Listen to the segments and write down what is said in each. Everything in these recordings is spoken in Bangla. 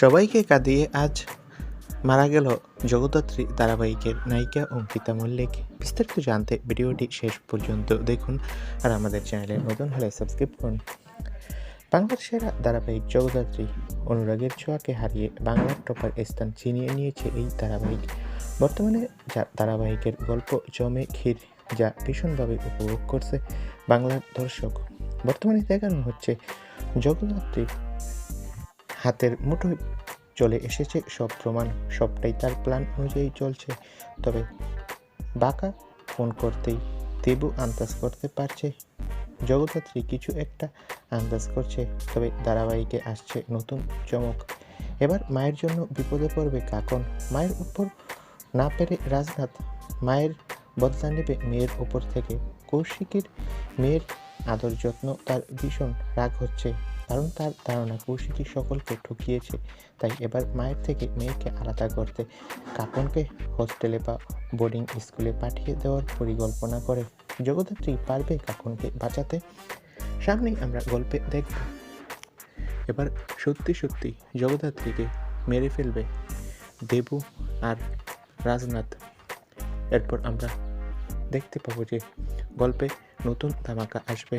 সবাইকে কাঁদিয়ে আজ মারা গেল জগদ্ধাত্রী ধারাবাহিকের নায়িকা অঙ্কিতা মল্লিক। বিস্তারিত জানতে ভিডিওটি শেষ পর্যন্ত দেখুন আর আমাদের চ্যানেলে নতুন হলে সাবস্ক্রাইব করুন। বাংলার সেরা ধারাবাহিক জগদ্ধাত্রী অনুরাগের ছোঁয়াকে হারিয়ে বাংলার টপার স্থান ছিনিয়ে নিয়েছে এই ধারাবাহিক। বর্তমানে যা ধারাবাহিকের গল্প জমে ক্ষীর, যা ভীষণভাবে উপভোগ করছে বাংলার দর্শক। বর্তমানে দেখানো হচ্ছে জগদ্ধাত্রী হাতের মুঠোয় চলে এসেছে, সব প্রমাণ, সবটাই তার প্ল্যান অনুযায়ী চলছে। তবে বাঁকা ফোন করতেই দেবু আন্দাজ করতে পারছে, জগদ্ধাত্রী কিছু একটা আন্দাজ করছে, তবে ধারাবাহিকে আসছে নতুন চমক। এবার মায়ের জন্য বিপদে পড়বে কাকন। মায়ের উপর না পেরে রাজনাথ মায়ের বদলা নেবে মেয়ের উপর থেকে। কৌশিকের মেয়ের আদর যত্ন তার ভীষণ রাগ হচ্ছে, কারণ তার ধারণা কৌশিকী সকলকে ঠকিয়েছে। তাই এবার মায়ের থেকে মেয়েকে আলাদা করতে কাপনকে হোস্টেলে বা বোর্ডিং স্কুলে পাঠিয়ে দেওয়ার পরিকল্পনা করে। জগদ্ধাত্রী পারবে কাকনকে বাঁচাতে? সামনেই আমরা গল্পে দেখব। এবার সত্যি সত্যি জগদ্ধাত্রীকে মেরে ফেলবে দেবু আর রাজনাথ। এরপর আমরা দেখতে পাবো যে গল্পে নতুন ধামাকা আসবে।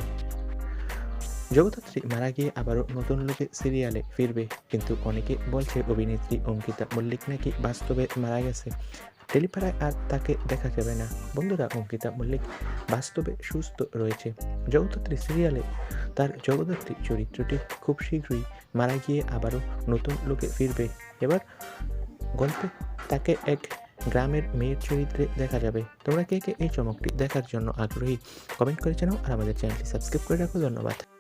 জগদ্ধাত্রী মারা গিয়ে আবারও নতুন লোকে সিরিয়ালে ফিরবে, কিন্তু অনেকে বলছে অভিনেত্রী অঙ্কিতা মল্লিক নাকি বাস্তবে মারা গেছে। টেলিপাড়ায় আর তাকে দেখা যাবে না। বন্ধুরা, অঙ্কিতা মল্লিক বাস্তবে সুস্থ রয়েছে। জগদ্ধাত্রী সিরিয়ালে তার জগদ্ধাত্রী চরিত্রটি খুব শীঘ্রই মারা গিয়ে আবারও নতুন লোকে ফিরবে। এবার গল্পে তাকে এক গ্রামের মেয়ের চরিত্রে দেখা যাবে। তোমরা কে কে এই চমকটি দেখার জন্য আগ্রহী? কমেন্ট করে জানাও আর আমাদের চ্যানেলটি সাবস্ক্রাইব করে রাখো। ধন্যবাদ।